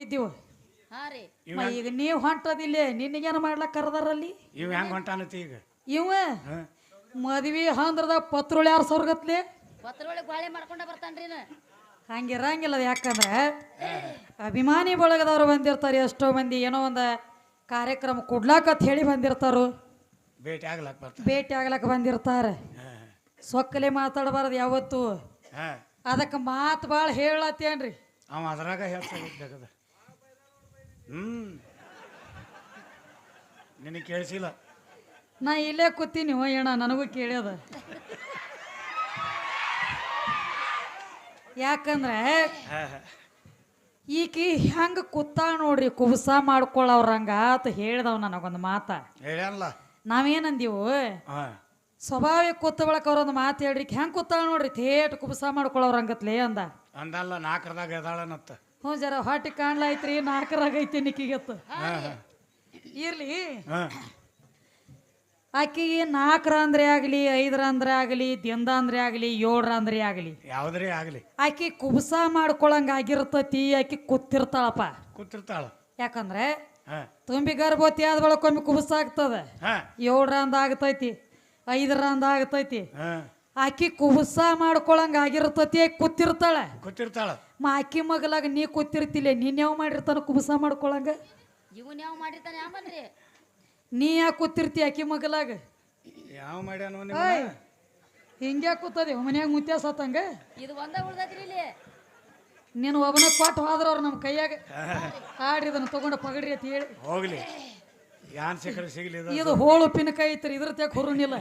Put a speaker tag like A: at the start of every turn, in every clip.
A: ಇದ್ದೀವ?
B: ಹಾ ರೀ.
A: ಮ ಈಗ ನೀವು ಹೊಂಟದಿಲ್ಲೇ ನಿನಗೇನು ಮಾಡ್ಲಕ್ ಕರ್ದಾರಲ್ಲಿ?
C: ಇವ್ ಹೆಂಗ್ ಹೊಂಟಾನತಿ ಈಗ?
A: ಇವ?
C: ಹ?
A: ಮದ್ವಿ ಹಂದ್ರದ ಪತ್ರೊಳೆ ಯಾರು ಸ್ವರ್ಗತ್ಲೆ
B: ಪತ್ರೊಳಗೆ ಗಾಳಿ ಮಾಡ್ಕೊಂಡ ಬರ್ತಾನ್ರಿ
A: ಹಂಗಿರಂಗಿಲ್ಲ ಅದು ಯಾಕಂದ್ರೆ ಅಭಿಮಾನಿ ಬಳಗದವ್ರು ಬಂದಿರ್ತಾರೆ ಎಷ್ಟೋ ಮಂದಿ ಏನೋ ಒಂದು ಕಾರ್ಯಕ್ರಮ ಕೊಡ್ಲಾಕತ್ ಹೇಳಿ ಬಂದಿರ್ತಾರು.
C: ಭೇಟಿ ಆಗ್ಲಕ್ ಬರ್ತಾನ
A: ಭೇಟಿ ಆಗ್ಲಕ್ಕ ಬಂದಿರ್ತಾರೆ.
C: ಹ,
A: ಸೊಕ್ಕಲೆ ಮಾತಾಡಬಾರದು ಯಾವತ್ತು.
C: ಹ.
A: ಅದಕ್ಕೆ ಮಾತು ಭಾಳ ಹೇಳತ್ತೇನ್ರಿ
C: ಅವ ಅದ್ರಾಗ ಹೆಚ್ಚಾಗಿದ್ದಗದ ಹ್ಮ್. ನಿನಗೆ ಕೇಳಿಸಿಲ್ಲ.
A: ನಾ ಇಲ್ಲೇ ಕೂತೀನಿ ಅಣ್ಣ ನನಗೂ ಕೇಳ್ಯದ ಯಾಕಂದ್ರೆ. ಈಕಿ ಹೆಂಗ ಕೂತಾಳ ನೋಡ್ರಿ ಕುಬಸ ಮಾಡ್ಕೊಳ್ಳವ್ರಂಗ ಅಂತ ಹೇಳ್ದವ್ ನನಗೊಂದು ಮಾತ.
C: ಹೇಳ್ಯಾನಲ್ಲ.
A: ನಾವೇನಂದೀವು?
C: ಹ.
A: ಸ್ವಭಾವ ಕೂತ ಬಳಕ ಅವ್ರೊಂದು ಮಾತು ಹೇಳ್ರಿ ಹೆಂಗ್ ಕೂತಾಳ ನೋಡ್ರಿ ಥೇಟ್ ಕುಬಸ ಮಾಡ್ಕೊಳ್ಳವ್ರಂಗತ್ಲೇ ಅಂದ.
C: ಅಂದಲ್ಲ ನಾಲ್ಕರದಾಗ ಎದಾಳನತ್ತ
A: ಹ್ಞೂ ಜರ ಹೊಟ್ಟಿ ಕಾಣ್ಲಾಯ್ತ್ರಿ ನಾಲ್ಕರಾಗೈತಿ ನಿಕ್ಕಿಗತ್ತು ಇರ್ಲಿ. ಅಕ್ಕಿ ನಾಲ್ಕರ ಅಂದ್ರೆ ಆಗಲಿ ಐದರ ಅಂದ್ರೆ ಆಗಲಿ ದಿಂದ ಅಂದ್ರೆ ಆಗಲಿ ಏಳರ ಅಂದ್ರೆ ಆಗಲಿ.
C: ಯಾವ್ದ್ರೇ ಆಗಲಿ.
A: ಆಕಿ ಕುಬಸ ಮಾಡ್ಕೊಳಂಗ ಆಗಿರ್ತತಿ ಆಕಿ ಕೂತಿರ್ತಾಳಪ್ಪ.
C: ಕೂತಿರ್ತಾಳ.
A: ಯಾಕಂದ್ರೆ ತುಂಬಿ ಗರ್ಭವತಿ ಆದ ಬಳಕೊಮ್ಮೆ ಕುಬಸ ಆಗ್ತದ. ಏಳರ ಅಂದ ಆಗ್ತೈತಿ ಐದರ ಅಂದ ಆಗ್ತೈತಿ.
C: ಅಕ್ಕಿ
A: ಆಕಿ ಕುಬಸ ಮಾಡ್ಕೊಳಂಗ ಆಗಿರ್ತತಿ ಕೂತಿರ್ತಾಳ.
C: ಕೂತಿರ್ತಾಳ.
A: ಮಾ ಆಕಿ ಮಗಲಾಗ ನೀ ಕೂತಿರ್ತಿಲ್ಲ ನೀನ್ ಯಾವ ಮಾಡಿರ್ತಾನ ಕುಬಸ ಮಾಡ್ಕೊಳಂಗ?
B: ಇವನ್ ಯಾವ ಮಾಡಿರ್ತಾನೆ ಯಾಮನ್ರಿ
A: ನೀ ಯಾಕೆ ಕೂತಿರ್ತಿ ಆಕಿ ಮಗಲಾಗ?
C: ಯಾವ ಮಾಡ್ಯಾನೋ
A: ಓಯ್
C: ನಿಮ್ಮ
A: ಹಿಂಗ್ಯಾ ಕೂತದೆ ಮನ್ಯಾಗ ಮುತ್ಯ ಸತ್ತಂಗ
B: ಇದು ಒಂದ ಉಳ್ದೈತ್ರಿ ಇಲ್ಲಿ.
A: ನೀನು ಒಬ್ಬನ ಕೊಟ್ಟು ಹೋದ್ರ ಅವ್ರು ನಮ್ಮ ಕೈಯಾಗ ಆಡ್ರಿ ಇದನ್ನ ತಗೊಂಡ ಪಗಡ್ರಿ ಅಂತ ಹೇಳಿ.
C: ಹೋಗ್ಲಿ. ಯಾನ್ ಸಿಕ್ಕರೆ ಸಿಗ್ಲಿ ಇದು.
A: ಇದು ಹೋಳು ಉಪ್ಪಿನಕಾಯಿ ಐತ್ರಿ ಇದ್ರ ತ್ಯಾಕ ಹುರುನಿಲ್ಲ.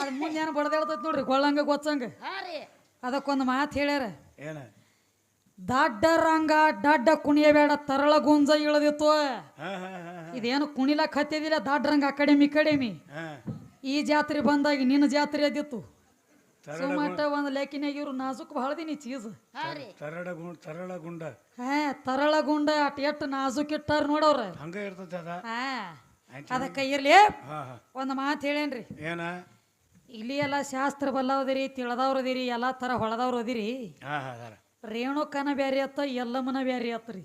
A: ಅದು ಮುಂದೆ ಏನು ಬಡ್ದಾಡ್ತೈತಿ ನೋಡ್ರಿ ಗೊಳ್ಳಂಗ ಗೊತ್ತಂಗ
B: ಹಾ ರೀ.
A: ಅದಕ್ಕೊಂದು ಮಾತು ಹೇಳ್ಯಾರ.
C: ಏನ?
A: ದಡ್ಡ ರಂಗ ದಡ್ಡ ಕುಣಿಯಬೇಡ ತರಳ ಗುಂಜ ಇಳದಿತ್ತು.
C: ಹ ಹ ಹ
A: ಇದೇನು ಕುಣಿಲಕ್ ಹತ್ತಿದಿಲ್ಲ ದಡ್ಡ ರಂಗ ಅಕಾಡೆಮಿ ಕಡಿಮೆ.
C: ಹ.
A: ಈ ಜಾತ್ರೆ ಬಂದಾಗ ನಿನ್ನ ಜಾತ್ರೆ ಅದಿತ್ತು. ಒಂದ್ ಲೆಕ್ಕಿನಾಗ ಇವ್ರು ನಾಜುಕ್ ಭಾಳದಿನಿ ಚೀಸ್.
B: ಹಾ ರೀ.
C: ತರಳ ಗುಂಡ ತರಳ ಗುಂಡ.
A: ಹಾ ತರಳ ಗುಂಡ ಅಟ್ ಎಷ್ಟು ನಾಜುಕ್ ಇಟ್ಟಾರ ನೋಡವ್ರ.
C: ಹಂಗ ಇರ್ತದ ಅದ.
A: ಅದಕ್ಕೆ ಇರ್ಲಿ. ಒಂದು ಮಾತು ಹೇಳೇನ್ರಿ.
C: ಏನ?
A: ಇಲ್ಲಿ ಎಲ್ಲ ಶಾಸ್ತ್ರ ಬಲ್ಲವದಿರಿ ತಿಳದವ್ರು ಅದಿರಿ ಎಲ್ಲ ಥರ ಹೊಳದವ್ರು ಅದಿರಿ
C: ಹಾ ಹಾ ಅದಾರ.
A: ರೇಣುಕನ ಬ್ಯಾರಿ ಅತ್ತ ಎಲ್ಲಮ್ಮನ ಬ್ಯಾರಿ ಅತ್ರಿ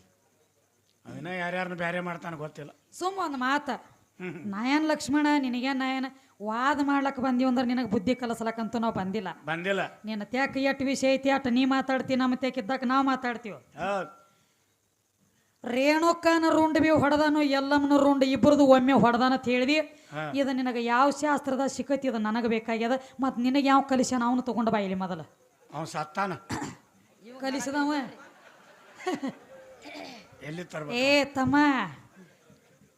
C: ಅವಿನ ಯಾರ್ಯಾರನ್ನ ಬ್ಯಾರೆ ಮಾಡ್ತಾನೆ ಗೊತ್ತಿಲ್ಲ.
A: ಸುಮ್ಮ ಒಂದು ಮಾತ. ನಾಯನ್ ಲಕ್ಷ್ಮಣ ನಿನಗೆ ನಾಯನ? ವಾದ ಮಾಡ್ಲಕ್ ಬಂದೀವಿ ಅಂದ್ರೆ ನಿನಗೆ ಬುದ್ಧಿ ಕಲಿಸ್ಲಕ್ಕಂತೂ ನಾವು ಬಂದಿಲ್ಲ.
C: ಬಂದಿಲ್ಲ.
A: ನಿನ್ನ ತ್ಯಾಕ ಎಟ್ ವಿಷಯ ಐತಿ ಅಟ್ ನೀ ಮಾತಾಡ್ತಿ ನಮ್ಮ ತ್ಯಾಕಿದ್ದಾಗ ನಾವು ಮಾತಾಡ್ತೀವಿ.
C: ಹೌದ್.
A: ರೇಣುಕನ ರುಂಡ್ ಬಿ ಹೊಡೆದನು ಎಲ್ಲಮ್ಮನ ರುಂಡ್ ಇಬ್ಬರದು ಒಮ್ಮೆ ಹೊಡೆದಾನ ಅಂತ ಹೇಳಿದಿ. ಇದು ನಿನಗೆ ಯಾವ ಶಾಸ್ತ್ರದ ಸಿಕ್ಕತಿ ಇದು ನನಗೆ ಬೇಕಾಗ್ಯದ? ಮತ್ತು ನಿನಗೆ ಯಾವ ಕಲಿಸ್ಯಾನ ಅವನು ತಗೊಂಡು ಬಾ ಇಲ್ಲಿ ಮೊದಲು
C: ಸತ್ತಾನ.
A: ಕಲಿಸಿದವ?
C: ಎಲ್ಲಿ ತರ್ಬೇಕು?
A: ಏ ತಮ್ಮ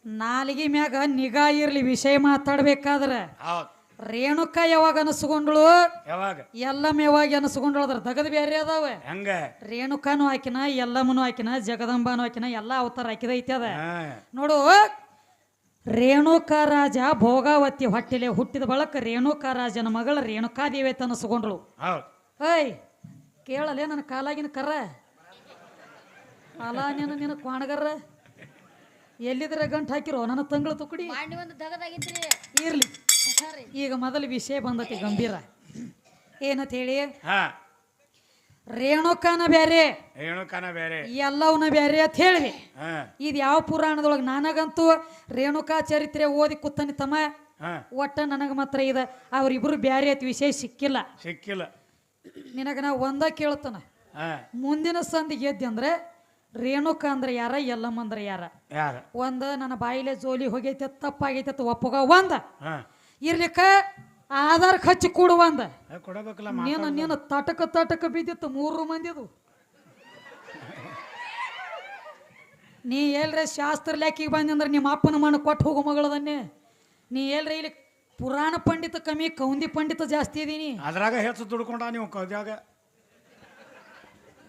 A: ನಾಲಿಗೆ ಮ್ಯಾಗ ನಿಗಾ ಇರ್ಲಿ ವಿಷಯ ಮಾತಾಡ್ಬೇಕಾದ್ರೆ.
C: ಹೌದ್.
A: ರೇಣುಕ ಯಾವಾಗ ಅನಸ್ಕೊಂಡ್ಳು?
C: ಯಾವಾಗ?
A: ಎಲ್ಲಮ್ಮ ಯಾವಾಗ ಅನಸ್ಕೊಂಡ್ಳು? ಅದ್ರ ದಗದ್ ಬೇರೆ ಅದಾವ.
C: ಹೆಂಗ?
A: ರೇಣುಕಾನು ಹಾಕಿನ ಎಲ್ಲಮ್ಮನು ಹಾಕಿನ ಜಗದಂಬಾನು ಹಾಕಿನ ಎಲ್ಲ ಅವತಾರ ಹಾಕಿದೈತಿ ಅದ. ನೋಡು ರೇಣುಕ ರಾಜ ಭೋಗಾವತಿ ಹೊಟ್ಟೆಲೆ ಹುಟ್ಟಿದ ಬಳಕ ರೇಣುಕ ರಾಜನ ಮಗಳ ರೇಣುಕಾದೇವಿ ದೇವಿ ಅನಸ್ಕೊಂಡ್ಳು.
C: ಹೌದ್.
A: ಏಯ್ ಕೇಳಲೇ ನನ್ನ ಕಾಲಾಗಿನ ಕರ್ರ. ಅಲ ನೀನು ನಿನ್ನ ಕ್ವಾಣಗರ್ರ. ಎಲ್ಲಿದ್ರೆ ಗಂಟು ಹಾಕಿರೋ? ನನ್ನ ತಂಗಳು ತುಕಡಿ.
B: ಮಾಡಿ ಒಂದು ದಗದಾಗಿತ್ರಿ.
A: ಇರ್ಲಿ. ಈಗ ಮೊದಲು ವಿಷಯ ಬಂದತಿ ಗಂಭೀರ. ಏನಂತ ಹೇಳಿ?
C: ಹಾ.
A: ರೇಣುಕಾನ ಬೇರೆ
C: ರೇಣುಕನ ಬೇರೆ
A: ಎಲ್ಲವನ್ನ ಬ್ಯಾರೆ ಅಂತ ಹೇಳಿ ಇದು ಯಾವ ಪುರಾಣದೊಳಗೆ ನನಗಂತೂ ರೇಣುಕಾ ಚರಿತ್ರೆ ಓದಿ ಕೂತನಿ ತಮ್ಮ ಒಟ್ಟ ನನಗೆ ಮಾತ್ರ ಇದ. ಅವ್ರಿಬ್ರು ಬ್ಯಾರೆ ಐತಿ ವಿಷಯ ಸಿಕ್ಕಿಲ್ಲ.
C: ಸಿಕ್ಕಿಲ್ಲ.
A: ನಿನಗ ನಾ ಒಂದ ಕೇಳ್ತಾನ. ಮುಂದಿನ ಸಂದಿಗೆ ಗೆದ್ದೆ ಅಂದ್ರೆ ರೇಣುಕ ಅಂದ್ರೆ ಯಾರ ಎಲ್ಲಮ್ಮ ಅಂದ್ರೆ ಯಾರ?
C: ಯಾರ?
A: ಒಂದ ನನ್ನ ಬಾಯಿಲೆ ಜೋಲಿ ಹೋಗೈತೆ ತಪ್ಪಾಗೈತೆ ಒಪ್ಪಗ ಒಂದ. ಇರ್ಲಿಕ್ಕ ಆಧಾರ್ ಹಚ್ಚಿ ಕೊಡು ಒಂದ
C: ಏ, ಕೊಡಬೇಕಲ್ಲ
A: ನೀನು ನೀನು ತಟಕ ತಟಕ ಬಿದ್ದಿತ್ತು ಮೂರು ಮಂದಿದು ನೀ ಎಲ್ರ ಶಾಸ್ತ್ರ ಲೆಕ್ಕಿಗೆ ಬಂದಂದ್ರೆ ನಿಮ್ಮ ಅಪ್ಪನ ಮಣ್ಣು ಕೊಟ್ಟು ಹೋಗು ಮಗಳದನ್ನೇ. ನೀ ಎಲ್ರ ಇಲ್ಲಿ ಪುರಾಣ ಪಂಡಿತ ಕಮ್ಮಿ ಕೌಂದಿ ಪಂಡಿತ ಜಾಸ್ತಿ ಇದೀನಿ.
C: ಅದ್ರಾಗ ಹೆಚ್ಚು ದುಡ್ಕೊಂಡ ನೀವು ಕೌದ್ಯಾಗ.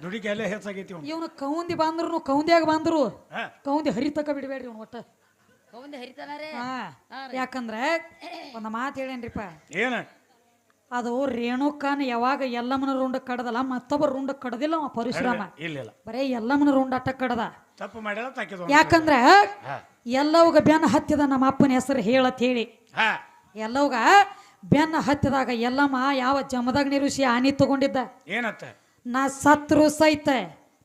C: ದುಡಿಗೆ ಎಲ್ಲ ಹೆಚ್ಚಾಗೈತಿ ಇವ್ನು.
A: ಇವನು ಕೌಂದಿ ಬಂದ್ರು ಕೌಂದಿಯಾಗ ಬಂದ್ರು.
C: ಹಾ.
A: ಕೌಂದಿ ಹರಿತಕ ಬಿಡಬೇಡ್ರಿ ಇವನು ಒಟ್ಟ. ಹಾ ಯಾಕಂದ್ರೆ ಒಂದು ಮಾತು ಹೇಳೇನ್ರಿಪ್ಪ?
C: ಏನ?
A: ಅದು ರೇಣುಕಾನ್ ಯಾವಾಗ ಎಲ್ಲಮ್ಮನ ರುಂಡ ಕಡದಲ್ಲ ಮತ್ತೊಬ್ಬ ರುಂಡ ಕಡದಿಲ್ಲ ಅವ ಪರಶುರಾಮ.
C: ಇಲ್ಲ ಇಲ್ಲ
A: ಬರೇ ಎಲ್ಲಮ್ಮನ ರುಂಡ ಅಟ್ಟ ಕಡದ.
C: ತಪ್ಪು ತಾಕಿದ
A: ಯಾಕಂದ್ರ ಎಲ್ಲವಾಗ ಬೆನ್ನ ಹತ್ತಿದ ನಮ್ಮ ಅಪ್ಪನ ಹೆಸರು ಹೇಳತ್ ಹೇಳಿ.
C: ಹಾ.
A: ಎಲ್ಲವಾಗ ಬೆನ್ನ ಹತ್ತಿದಾಗ ಎಲ್ಲಮ್ಮ ಯಾವ ಜಮದಗ್ನಿ ಋಷಿ ಆನಿ ತಗೊಂಡಿದ್ದ?
C: ಏನತ್ತ?
A: ನಾ ಸತ್ರು ಸಹಿತ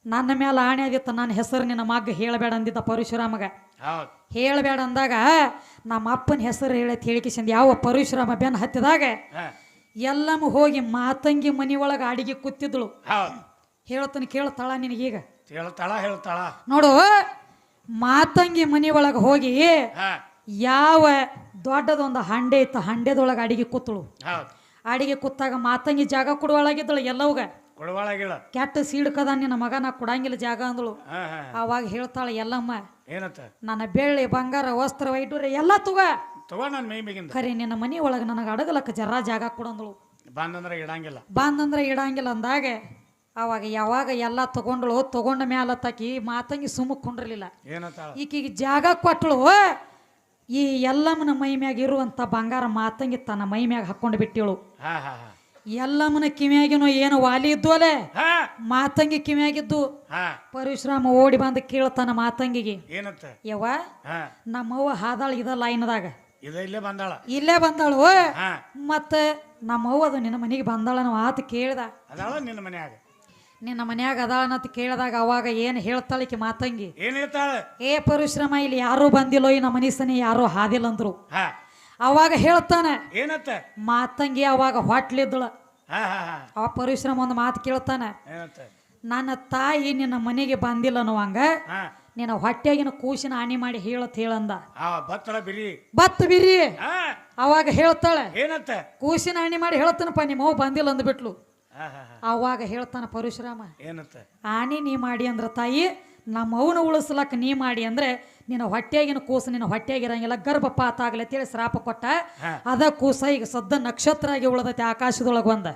A: ನನ್ನ ಮೇಲೆ ಆಣೆ ಆದಿತ್ತ ನನ್ನ ಹೆಸರು ನಿನ್ನ ಮಗ್ಗ ಹೇಳಬೇಡ ಅಂದಿದ್ದ ಪರಶುರಾಮಗ.
C: ಹೌದು.
A: ಹೇಳಬೇಡ ಅಂದಾಗ ನಮ್ಮ ಅಪ್ಪನ ಹೆಸರು ಹೇಳತ್ ಹೇಳಿಕಿಸಿಂದ ಯಾವ ಪರಶುರಾಮ ಬೆನ್ ಹತ್ತಿದಾಗ ಎಲ್ಲಮ್ಮ ಹೋಗಿ ಮಾತಂಗಿ ಮನಿ ಒಳಗೆ ಅಡಿಗೆ ಕೂತಿದ್ಳು. ಹೇಳ್ತಾನೆ ಕೇಳ್ತಾಳ ನಿನಗೀಗ
C: ಹೇಳ್ತಾಳ ಹೇಳ್ತಾಳ.
A: ನೋಡು ಮಾತಂಗಿ ಮನಿ ಒಳಗೆ ಹೋಗಿ ಯಾವ ದೊಡ್ಡದೊಂದು ಹಂಡೆ ಇತ್ತು ಹಂಡೆದೊಳಗೆ ಅಡಿಗೆ ಕೂತಳು. ಅಡಿಗೆ ಕೂತಾಗ ಮಾತಂಗಿ ಜಾಗ ಕೊಡುವಳಾಗಿದ್ದಳು ಎಲ್ಲವಾಗ. ಕೆಟ್ಟ ಸೀಡ್ಕದ ನಿನ್ನ ಮಗ ನಾ ಕೊಡಂಗಿಲ್ಲ ಜಾಗ ಅಂದಳು. ಅವಾಗ ಹೇಳ್ತಾಳೆ ಎಲ್ಲಮ್ಮ
C: ಏನತ್ತ
A: ನನ್ನ ಬೆಳ್ಳಿ ಬಂಗಾರ ವಸ್ತ್ರ ವೈಟೂರ ಎಲ್ಲ ತುಗ.
C: ತಗೋ ನನ್ನ ಮೈ ಮೇಗಿಂದ
A: ಖರೆ ನಿನ್ನ ಮನಿ ಒಳಗ ನನಗೆ ಅಡಗಲಕ್ಕ ಜರ ಜಾಗ ಕೊಡಂದಳು.
C: ಬಂದಂದ್ರೆ ಇಡಂಗಿಲ್ಲ.
A: ಬಂದಂದ್ರೆ ಇಡಂಗಿಲ್ಲ ಅಂದಾಗ ಅವಾಗ ಯಾವಾಗ ಎಲ್ಲ ತಗೊಂಡಳು ತಗೊಂಡ ಮ್ಯಾಲ ತಾಕಿ ಮಾತಂಗಿ ಸುಮ್ಮಕ್ ಕುಂಡ್ರಲಿಲ್ಲ. ಈಕಿಗೆ ಜಾಗ ಕೊಟ್ಟಳು ಈ ಎಲ್ಲಮ್ಮನ ಮೈ ಮ್ಯಾಗ ಇರುವಂತ ಬಂಗಾರ ಮಾತಂಗಿ ತನ್ನ ಮೈ ಮ್ಯಾಗ ಹಾಕೊಂಡು ಬಿಟ್ಟಿಳು.
C: ಹಾ ಹಾ ಹಾ.
A: ಎಲ್ಲಮ್ಮನ ಕಿವಿಯಾಗಿನೋ ಏನು ವಾಲಿ ಇದ್ದು ಅಲ್ಲೇ
C: ಹಾ.
A: ಮಾತಂಗಿ ಕಿವಿಯಾಗಿದ್ದು?
C: ಹಾ.
A: ಪರಶುರಾಮ ಓಡಿ ಬಂದು ಕೇಳ್ತಾನ ಮಾತಂಗಿಗೆ.
C: ಏನಂತ?
A: ಯವ್ವ
C: ಹಾ.
A: ನಮ್ಮವ್ವ ಹಾದಾಳ ಇದ ಲೈನ್ದಾಗ.
C: ಇದ ಇಲ್ಲೇ ಬಂದಾಳ.
A: ಇಲ್ಲೇ ಬಂದಾಳು?
C: ಹಾ.
A: ಮತ್ತೆ ನಮ್ಮವ್ವ ಅದು ನಿನ್ನ ಮನೆಗೆ ಬಂದಾಳ ನಾವು ಆತ ಕೇಳ್ದ.
C: ಅದಾಳ ನಿನ್ನ ಮನ್ಯಾಗ.
A: ನಿನ್ನ ಮನ್ಯಾಗ ಅದಾಳನಂತ ಕೇಳಿದಾಗ ಅವಾಗ ಏನು ಹೇಳ್ತಾಳಿಕೆ ಮಾತಂಗಿ?
C: ಏನ್ ಹೇಳ್ತಾಳ?
A: ಏ ಪರಶುರಾಮ ಇಲ್ಲಿ ಯಾರೂ ಬಂದಿಲ್ಲೋ ಈ ನಮ್ಮ ಮನಸ್ಸನೇ ಯಾರೂ ಹಾದಿಲ್ಲ ಅಂದ್ರು
C: ಹಾ.
A: ಅವಾಗ ಹೇಳ್ತಾನೆ
C: ಏನತ್ತ?
A: ಮಾತಂಗಿ ಅವಾಗ ಹೊಟ್ಲಿದ್ದಳು. ಅವ ಪರಿಶ್ರಮ ಒಂದು ಮಾತು ಕೇಳ್ತಾನೆ ನನ್ನ ತಾಯಿ ನಿನ್ನ ಮನೆಗೆ ಬಂದಿಲ್ಲ ಅನ್ನುವಂಗ ನಿನ್ನ ಹೊಟ್ಟೆಗಿನ ಕೂಸಿನ ಹಾನಿ ಮಾಡಿ ಹೇಳತ್ ಹೇಳಂದ.
C: ಬಿರಿ.
A: ಬತ್ ಬಿರಿ. ಅವಾಗ ಹೇಳ್ತಾಳೆ
C: ಏನಂತ
A: ಕೂಸಿನ ಹಾನಿ ಮಾಡಿ ಹೇಳ್ತಾನಪ್ಪ ನಿಮ್ಮ ಬಂದಿಲ್ಲ ಅಂದ್ಬಿಟ್ಲು. ಅವಾಗ ಹೇಳ್ತಾನ ಪರಶುರಾಮ
C: ಏನತ್ತ?
A: ಆನಿ ನೀ ಮಾಡಿ ಅಂದ್ರ ತಾಯಿ ನಮ್ಮ ಅವನ ಉಳಿಸ್ಲಕ್ಕ ನೀ ಮಾಡಿ ಅಂದ್ರೆ ನಿನ್ನ ಹೊಟ್ಟೆಗಿನ ಕೂಸು ನಿನ್ನ ಹೊಟ್ಟೆಗಿರಂಗಿಲ್ಲ ಗರ್ಭಪಾತ ಆಗ್ಲಿ ಅಂತೇಳಿ ಶ್ರಾಪ ಕೊಟ್ಟ. ಅದ ಕೂಸ ಈಗ ಸದ್ದ ನಕ್ಷತ್ರ ಆಗಿ ಉಳದೈತಿ ಆಕಾಶದೊಳಗೆ ಒಂದ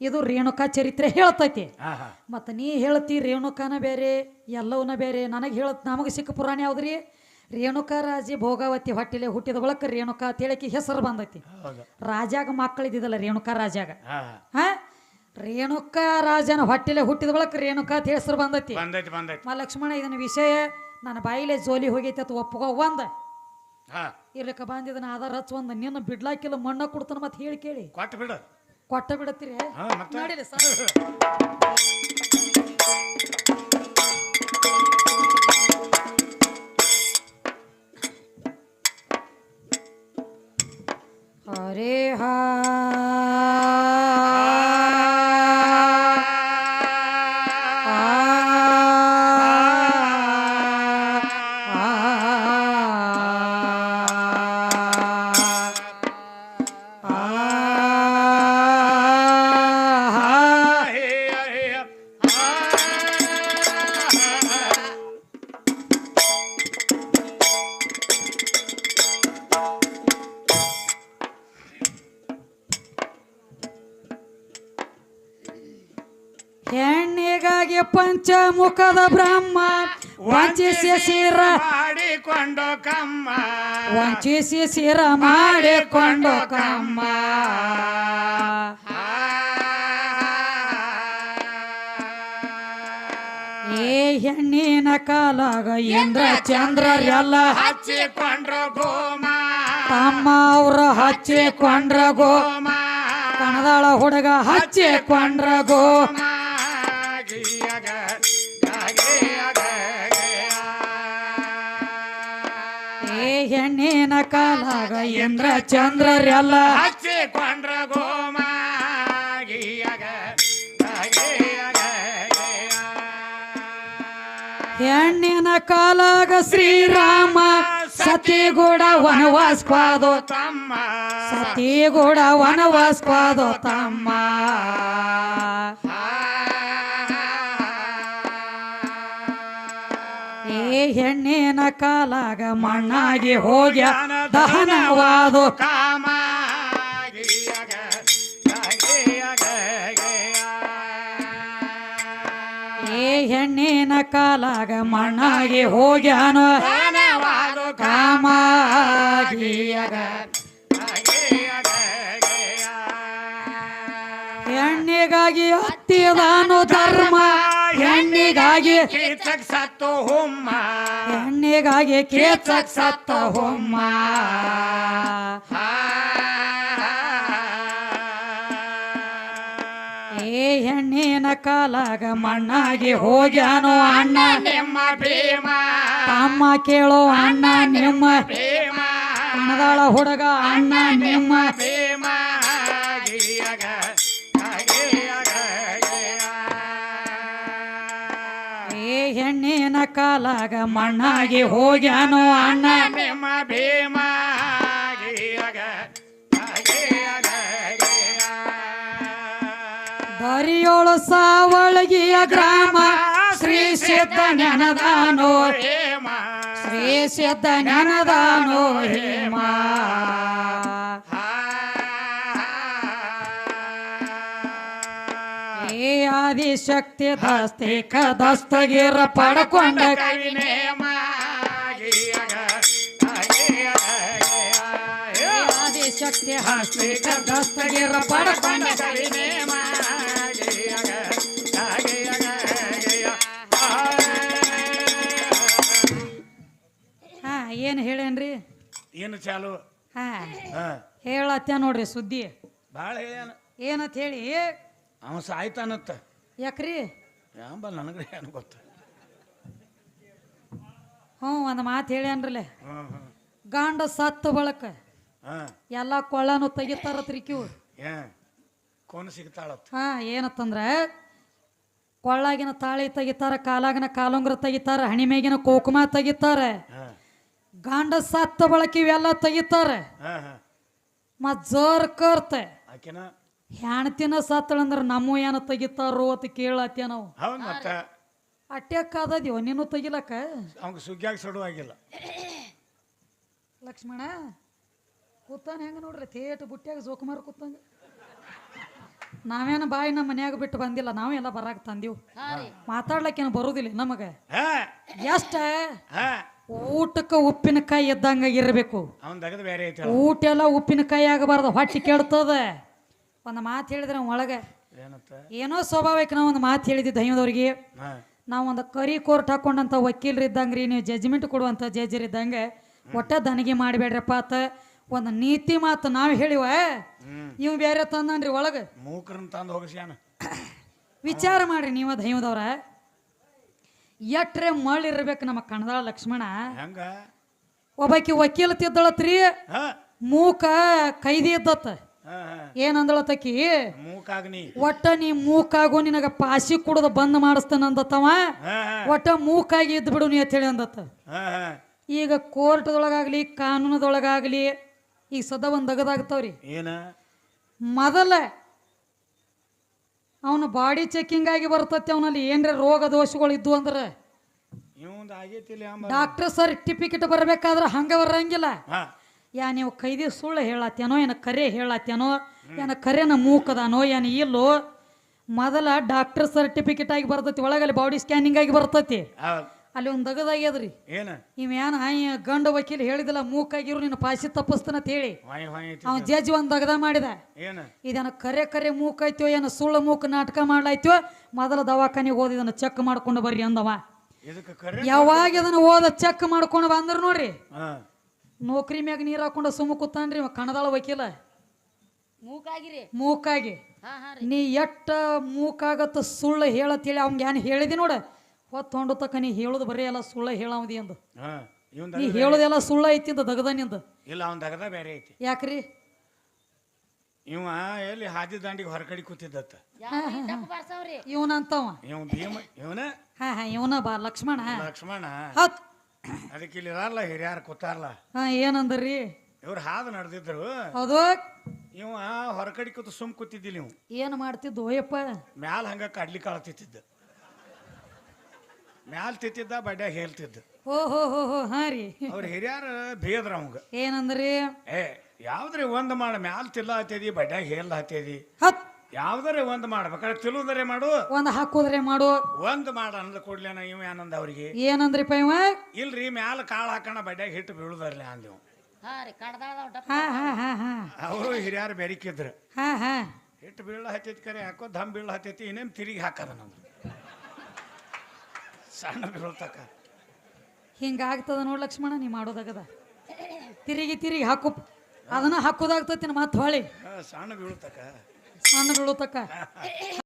A: ಇದು ರೇಣುಕಾ ಚರಿತ್ರೆ ಹೇಳ್ತೈತಿ. ಮತ್ತು ನೀ ಹೇಳ್ತಿ ರೇಣುಕಾನ ಬೇರೆ ಎಲ್ಲವನ್ನ ಬೇರೆ ನನಗೆ ಹೇಳ ನಮಗೆ ಸಿಕ್ಕ ಪುರಾಣ ಯಾವ್ದ್ರಿ? ರೇಣುಕಾ ರಾಜಿ ಭೋಗಾವತಿ ಹೊಟ್ಟಿಲೆ ಹುಟ್ಟಿದ ಬಳಕ ರೇಣುಕಾ ತೇಳಕಿ ಹೆಸರು ಬಂದೈತಿ. ರಾಜಾಗ ಮಕ್ಕಳಿದ್ದಿದ್ದಲ್ಲ ರೇಣುಕಾ ರಾಜಾಗ.
C: ಹಾ
A: ರೇಣುಕಾ ರಾಜನ ಹೊಟ್ಟಿಲೆ ಹುಟ್ಟಿದ ಬಳಕ ರೇಣುಕಾ ಅಂತ ಹೆಸರು ಬಂದೈತಿ. ಮ ಲಕ್ಷ್ಮಣ ಇದನ್ನ ವಿಷಯ ನನ್ನ ಬಾಯಿಲೆ ಜೋಲಿ ಹೋಗೈತೆ ಅಥವಾ ಒಪ್ಪಗೋ ಒಂದ. ಇರ್ಲಿಕ್ಕ ಬಂದಿದ್ದನ ಆಧಾರ ಹಚ್ಚ ಒಂದ ನಿನ್ನ ಬಿಡ್ಲಾಕಿಲ್ಲ ಮಣ್ಣ ಕೊಡ್ತಾನ ಮತ್ತೆ ಹೇಳಿ ಕೇಳಿ.
C: ಕೊಟ್ಟು ಬಿಡು.
A: ಕೊಟ್ಟ ಬಿಡತ್ತೀರಿ? ನೋಡಿರಿ ಸರ್. ಪಂಚಮುಖದ ಬ್ರಹ್ಮ ವಂಚಿಸಿ ಶಿರ
C: ಮಾಡಿಕೊಂಡು ಕಮ್ಮ.
A: ವಂಚಿಸಿ ಶಿರ ಮಾಡಿಕೊಂಡು ಕಮ್ಮ. ಏ ಹೆಣ್ಣಿನ ಕಾಲಾಗ ಇಂದ್ರ ಚಂದ್ರರೆಲ್ಲ
C: ಹಚ್ಚಿಕೊಂಡ್ರು ಗೋಮ.
A: ತಮ್ಮ ಅವರು ಹಚ್ಚಿಕೊಂಡ್ರ
C: ಗೋಮ
A: ಕಣದಾಳ ಹುಡುಗ ಹಚ್ಚಿಕೊಂಡ್ರ ಗೋ ಕಾಲಾಗ ಇಂದ್ರ ಚಂದ್ರರೆಲ್ಲ.
C: ಹಚ್ಚಿಕೊಂಡ್ರ ಗೋಮ ಗಿಯಗ, ಗಗಿಯಗ, ಗಿಯ.
A: ಹೆಣ್ಣಿನ ಕಾಲಾಗ ಶ್ರೀರಾಮ ಸತಿಗೂಡ ವನವಾಸ್ಪಾದೋ
C: ತಮ್ಮ.
A: ಸತಿಗೂಡ ವನವಾಸ್ಪಾದೋ ತಮ್ಮ. ಏ ಹೆಣ್ಣಿನ ಕಾಲಾಗ ಮಣ್ಣಾಗಿ ಹೋಗ್ಯ ದಹನವಾದು
C: ಕಾಮ.
A: ಏ ಹೆಣ್ಣಿನ ಕಾಲಾಗ ಮಣ್ಣಾಗಿ ಹೋಗ್ಯಾನ
C: ಕಾಮ.
A: ಹೆಣ್ಣಿಗಾಗಿ ಹತ್ತಿದಾನು ಧರ್ಮ ಹೆಣ್ಣಿಗಾಗಿ
C: ಕೇಚಕ್ ಸತ್ತ ಹೋಮ್ಮ.
A: ಹೆಣ್ಣಿಗಾಗಿ ಕೇಚಕ್ ಸತ್ತ ಹೋಮ್ಮ. ಏ ಹೆಣ್ಣಿನ ಕಾಲಾಗ ಮಣ್ಣಾಗಿ ಹೋಗ್ಯಾನು ಅಣ್ಣ.
C: ನಿಮ್ಮ ಭೀಮ.
A: ಅಮ್ಮ ಕೇಳೋ ಅಣ್ಣ ನಿಮ್ಮ
C: ಭೀಮ.
A: ಹುಡುಗ ಅಣ್ಣ ನಿಮ್ಮ
C: ಭೀಮ.
A: ಕಾಲಾಗ ಮಣ್ಣಾಗಿ ಹೋಗ್ಯಾನೋ ಅಣ್ಣ.
C: ನಿಮ್ಮ ಭೀಮ
A: ದರಿಯೋಳು ಸಾವಳಗಿಯ ಗ್ರಾಮ ಶ್ರೀ ಸಿದ್ಧ ನೆನದಾನೋ
C: ಹೇಮ
A: ಶ್ರೀ ಸಿದ್ಧ ನೆನದಾನೋ ಹೇಮ ಆದಿಶಕ್ತಿ ದಸ್ತಿಕ ನೇಮ ಪಡ್ಕೊಂಡ ಏ ಆದಿಶಕ್ತಿ ಹಸ್ತಿ ಕದಸ್ತಗಿರ ಪಡ್ಕೊಂಡ ಹಾ ಏನು ಹೇಳೇನ್ರಿ?
C: ಏನು ಚಾಲು?
A: ಹಾ ಹೇಳತ್ತ ನೋಡ್ರಿ ಸುದ್ದಿ.
C: ಭಾಳ ಹೇಳ್ಯಾನ
A: ಏನಂತ ಹೇಳಿ?
C: ಅವ ಸಾಯ್ತಾನತ್ತ
A: ಯಾಕ್ರಿ?
C: ನನಗ್ರೆ ಏನು ಗೊತ್ತು?
A: ಹ್ಞೂ ಒಂದು ಮಾತು ಹೇಳ್ಯಾನ್ರಲ್ಲ
C: ಹ್ಮ್ ಹ್ಮ್.
A: ಗಂಡ ಸತ್ತ ಬಳಕ
C: ಹಾಂ.
A: ಎಲ್ಲ ಕೊಳ್ಳನು ತೆಗಿತಾರತ್ರಿ ತ್ರಿಕಿವು
C: ಏ ಕೋನ
A: ಹಾ ಏನತ್ತಂದ್ರ ಕೊಳ್ಳಾಗಿನ ತಾಳಿ ತೆಗಿತಾರ ಕಾಲಾಗಿನ ಕಾಲುಂಗ್ರ ತೆಗಿತಾರ ಹಣಿಮೇಗಿನ ಕೋಕುಮ ತೆಗಿತಾರ.
C: ಹಾಂ.
A: ಗಂಡ ಸತ್ತ ಬಳಕ ಇವೆಲ್ಲ ತೆಗಿತಾರ.
C: ಹಾಂ ಹಾಂ.
A: ಮತ್ ಜೋರ್ ಕರ್ತೆ.
C: ಆಕಿನ
A: ಹೆಣ್ತಿನ ಸತ್ತಳಂದ್ರ ನಮ್ಮ ಏನ ತೆಗಿತಾರೋ ಅಂತ ಕೇಳತ್ತೆ ನಾವು.
C: ಹೌದು ಮತ್ತ.
A: ಅಟ್ಯಾಕಾದದ್ಯೋ ನೀನು ತೆಗಿಲಕ್ಕ?
C: ಸುಗ್ಯಾಗ ಸುಗ್ಗಿಯಾಗ ಸುಡುವಾಗಿಲ್ಲ.
A: ಲಕ್ಷ್ಮಣ ಕೂತಾನ ಹೆಂಗ ನೋಡ್ರಿ? ಥೇಟ್ ಬುಟ್ಟಿಯಾಗ ಜೋಕುಮಾರ್ ಕೂತಂಗ. ನಾವೇನ ಬಾಯಿ ನಮ್ಮ ಮನ್ಯಾಗ ಬಿಟ್ಟು ಬಂದಿಲ್ಲ ನಾವೆಲ್ಲ ಬರಾಕ್ ತಂದೀವು. ಮಾತಾಡ್ಲಕ್ಕೇನು ಬರುದಿಲ್ಲ ನಮಗ.
C: ಹಾ.
A: ಎಷ್ಟ?
C: ಹಾ.
A: ಊಟಕ್ಕೆ ಉಪ್ಪಿನಕಾಯಿ ಇದ್ದಂಗ ಇರಬೇಕು.
C: ಅವನ್ ತೆಗೆದು ಬೇರೆ ಐತಿ
A: ಊಟ ಎಲ್ಲ ಉಪ್ಪಿನಕಾಯಿ ಆಗಬಾರ್ದು ಹೊಟ್ಟೆ ಕೆಡ್ತದ. ಒಂದು ಮಾತು ಹೇಳಿದ್ರೆ ಒಳಗೆ. ಏನೋ ಸ್ವಾಭಾವಿಕ ನಾವು ಒಂದು ಮಾತು ಹೇಳಿದ್ವಿ ದೈವದವ್ರಿಗೆ. ನಾವು ಒಂದು ಕರಿ ಕೋರ್ಟ್ ಹಾಕೊಂಡಂತ ವಕೀಲರು ಇದ್ದಂಗ್ರಿ ನೀವು ಜಜ್ಮೆಂಟ್ ಕೊಡುವಂತ ಜಡ್ಜರ್ ಇದ್ದಂಗೆ ಒಟ್ಟ ದನಿಗೆ ಮಾಡಬೇಡ್ರಪ್ಪ ಆತ. ಒಂದು ನೀತಿ ಮಾತು ನಾವು ಹೇಳಿವ
C: ನೀವು
A: ಇವ್ ಬೇರೆ ತಂದನ್ರಿ ಒಳಗೆ.
C: ಮೂಕರನ್ನ ತಂದು ಹೋಗಿಸ್ಯಾನ
A: ವಿಚಾರ ಮಾಡ್ರಿ ನೀವು ದೈವದವ್ರ. ಎಟ್ರೆ ಮಳ್ಳಿರ್ಬೇಕು ನಮ್ಮ ಕಣದಾಳ ಲಕ್ಷ್ಮಣ.
C: ಹೆಂಗ?
A: ಒಬ್ಬಾಕಿ ವಕೀಲ ತಿದ್ದಳತ್ರಿ. ಮೂಕ ಕೈದಿ ಇದ್ದತ್ತ. ಏನಂದಳತಕಿ?
C: ಮೂಕಾಗ್ನಿ.
A: ಒಟ್ಟ ನೀ ಮೂಕಾಗು ನಿನಗ ಪಾಸಿ ಕುಡದ ಬಂದ್ ಮಾಡಿಸ್ತಾನ ಅಂದತ್ತವ
C: ಹಾ ಹಾ.
A: ಒಟ್ಟ ಮೂಕಾಗಿ ಇದ್ ಬಿಡು ನೀ ಅಂತೇಳಿ ಅಂದತ್ತ. ಈಗ ಕೋರ್ಟ್ದೊಳಗಾಗ್ಲಿ ಕಾನೂನದೊಳಗಾಗ್ಲಿ ಈಗ ಸದಾ ಒಂದ್ ಅಗದಾಗ್ತಾವ್ರಿ
C: ಏನ?
A: ಮೊದಲ ಅವನ ಬಾಡಿ ಚೆಕಿಂಗ್ ಆಗಿ ಬರ್ತತಿ ಅವನಲ್ಲಿ ಏನ್ರ ರೋಗ ದೋಷಗಳು ಇದ್ವು ಅಂದ್ರೆ ಡಾಕ್ಟರ್ ಸರ್ಟಿಫಿಕೇಟ್ ಬರಬೇಕಾದ್ರೆ ಹಂಗ ಬರಂಗಿಲ್ಲ ಯಾ ನೀವು ಕೈದಿ ಸುಳ್ಳು ಹೇಳತ್ತೇನೋ ಏನ ಕರೆ ಹೇಳತ್ತೇನೋ ಏನ ಕರೆನ ಮೂಕದಾನೋ ಏನು ಇಲ್ಲೋ ಮೊದಲ ಡಾಕ್ಟರ್ ಸರ್ಟಿಫಿಕೇಟ್ ಆಗಿ ಬರ್ತೈತಿ ಒಳಗಲ್ಲಿ ಬಾಡಿ ಸ್ಕ್ಯಾನಿಂಗ್ ಆಗಿ ಬರ್ತೈತಿ. ಅಲ್ಲಿ ಒಂದು ದಗದಾಗ್ಯದ್ರಿ
C: ಏನ?
A: ಇವೇನ ಗಂಡ ವಕೀಲ ಹೇಳಿದಿಲ್ಲ ಮೂಕಾಗಿರು ನೀನು ಪಾಸಿ ತಪ್ಪಿಸ್ತಾನ ಅಂತ ಹೇಳಿ. ಅವ್ನ ಜಡ್ಜ್ ಒಂದು ದಗದ ಮಾಡಿದ. ಇದನ್ನ ಕರೆ ಕರೆ ಮೂಕೈತೋ ಏನ ಸುಳ್ಳು ಮೂಕ ನಾಟಕ ಮಾಡ್ಲಾಯ್ತೋ ಮೊದಲ ದವಾಖಾನಿಗೆ ಹೋದ ಇದನ್ನ ಚೆಕ್ ಮಾಡ್ಕೊಂಡು ಬರ್ರಿ ಅಂದವ. ಯಾವಾಗ ಇದನ್ನ ಓದ ಚೆಕ್ ಮಾಡ್ಕೊಂಡು ಬಂದ್ರ ನೋಡ್ರಿ. ನೌಕರಿ ಮ್ಯಾಗ ನೀರು ಹಾಕೊಂಡು ಸುಮ್ಮ ಕೂತಾನ್ರಿ ಇವ ಕಣದಾಳ ವಕೀಲ.
B: ಮೂಕಾಗಿರಿ.
A: ಮೂಕಾಗಿ.
B: ಹಾ ಹಾ ರೀ.
A: ನೀ ಎಟ್ಟ ಮೂಕಾಗತ್ತ ಸುಳ್ಳು ಹೇಳತ್ತೇಳಿ ಅವ್ನ್ ಏನ್ ಹೇಳಿದಿ ನೋಡ. ಹೊತ್ತು ಹೊಂಡು ತಕ್ಕ ನೀ ಹೇಳೋದು ಬರೀ ಎಲ್ಲ ಸುಳ್ಳು ಹೇಳಿ ಅಂದು.
C: ಹಾ ಇವಂದ
A: ನೀ ಹೇಳುದೆಲ್ಲ ಸುಳ್ಳು ಐತಿ ಅಂತ ದಗದನಿಂದ
C: ಇಲ್ಲ ಅವ್ನ ದಗದ ಬೇರೆ ಐತಿ.
A: ಯಾಕ್ರಿ?
C: ಇವ ಎಲ್ಲಿ ಹಾದಿ ದಾಂಡಿಗೆ ಹೊರಕಡಿ ಕೂತಿದ್ದತ್ತ.
B: ಯಾವ ಅಂತವ ಬರ್ಸವ್ರಿ?
A: ಇವನಂತವ.
C: ಇವ ಭೀಮ ಇವನ?
A: ಹಾ ಹಾ ಇವನ ಬಾ ಲಕ್ಷ್ಮಣ.
C: ಲಕ್ಷ್ಮಣ.
A: ಹತ್
C: ಅದಕ್ಕೆ ಇಲ್ಲಿ ಇದಾರಲ್ಲ ಹಿರಿಯಾರ ಕೂತಾರಲ್ಲ
A: ಹಾ ಏನಂದ್ರಿ?
C: ಇವ್ರು ಹಾದು ನಡೆದಿದ್ರು.
A: ಹೌದು.
C: ಇವ ಹೊರಕಡಿ ಕೂತು ಸುಮ್ ಕೂತಿದ್ದಿ ನೀವು
A: ಏನ್ ಮಾಡ್ತಿದ್ದು ಓಯಪ್ಪ?
C: ಮ್ಯಾಲ ಹಂಗ ಕಡ್ಲಿ ಕಾಳು ತಿತ್ತಿದ್ದ ಮ್ಯಾಲ ತಿತ್ತಿದ್ದ ಬಡ್ಯಾಗ ಹೇಳ್ತಿದ್ದ.
A: ಓ ಹೋ ಹೋ ಹೋ ಹಾ ರೀ.
C: ಅವ್ರ ಹಿರಿಯಾರ ಬೇದ್ರ ಅವಂಗ.
A: ಏನಂದ್ರಿ?
C: ಏ ಯಾವ್ದ್ರಿ ಒಂದ್ ಮಾಡ ಮ್ಯಾಲ ತಿಲ್ಲ ಹತ್ತೇದಿ ಬಡ್ಯಾಗ ಹೇಳ್ ಹತ್ತೇದಿ
A: ಹತ್.
C: ಯಾವ್ದಾರೆ ಒಂದ್ ಮಾಡ್ಬೇಕಾದ್ರೆ ತಿಳುದರೆ ಮಾಡು.
A: ಒಂದ್ ಹಾಕೋದ್ರೆ ಮಾಡು.
C: ಒಂದ್ ಮಾಡ ಅಂದ ಕೊಡ್ಲೇನ ಇವ ಏನಂದ ಅವ್ರಿಗೆ.
A: ಏನಂದ್ರಿಪ್ಪ ಇವ?
C: ಇಲ್ರಿ ಮ್ಯಾಲ ಕಾಳು ಹಾಕೋಣ ಬಡ್ಯಾಗ ಹಿಟ್ಟು ಬೀಳುದರ್ಲಿ ಅಂದೇವು
B: ಹಾ ರೀ ಕಡ್ದಾಳದವ್ ಡಪ್ಪ.
A: ಹಾ ಹಾ ಹಾ ಹಾ.
C: ಅವರು ಹಿರಿಯರು ಬೆರಿಕಿದ್ರು
A: ಹಾ ಹಾ.
C: ಹಿಟ್ಟು ಬೀಳ ಹತ್ತೈತಿ ಕರೆ ಹಾಕೋ ದಮ್ ಬೀಳ ಹತ್ತೈತಿ ಇನ್ನೇನು ತಿರುಗಿ ಹಾಕದ ನಮ್ದು. ಸಣ್ಣ ಬೀಳ್ತಕ್ಕ.
A: ಹಿಂಗಾಗ್ತದ ನೋಡ್ ಲಕ್ಷ್ಮಣ ನೀ ಮಾಡೋದಾಗದ. ತಿರುಗಿ ತಿರುಗಿ ಹಾಕು. ಅದನ್ನ ಹಾಕೋದಾಗ್ತತಿ ಮತ್ತೆ ಹೊಳಿ.
C: ಸಣ್ಣ ಬೀಳ್ತಕ್ಕ.
A: ಸಣ್ಣ ಬೀಳುತ್ತಕ್ಕ